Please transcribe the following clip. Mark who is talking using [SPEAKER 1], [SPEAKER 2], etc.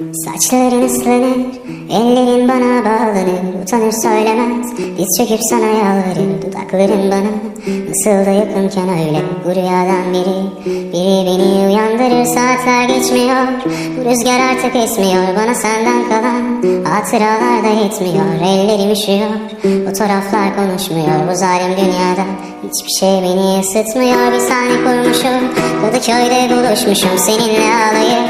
[SPEAKER 1] Saçların ıslanır, ellerin bana bağlanır Utanır söylemez, diz çöküp sana yalvarır Dudakların bana. Nasıl da yakınken öyle Bu rüyadan biri, biri beni uyandırır Saatler geçmiyor, bu rüzgar artık esmiyor Bana senden kalan hatıralar da yetmiyor. Ellerim üşüyor, fotoğraflar konuşmuyor. Bu zalim dünyada hiçbir şey beni ısıtmıyor. Bir sahne kurmuşum, Kadıköy'de buluşmuşum. Seninle ağlayıp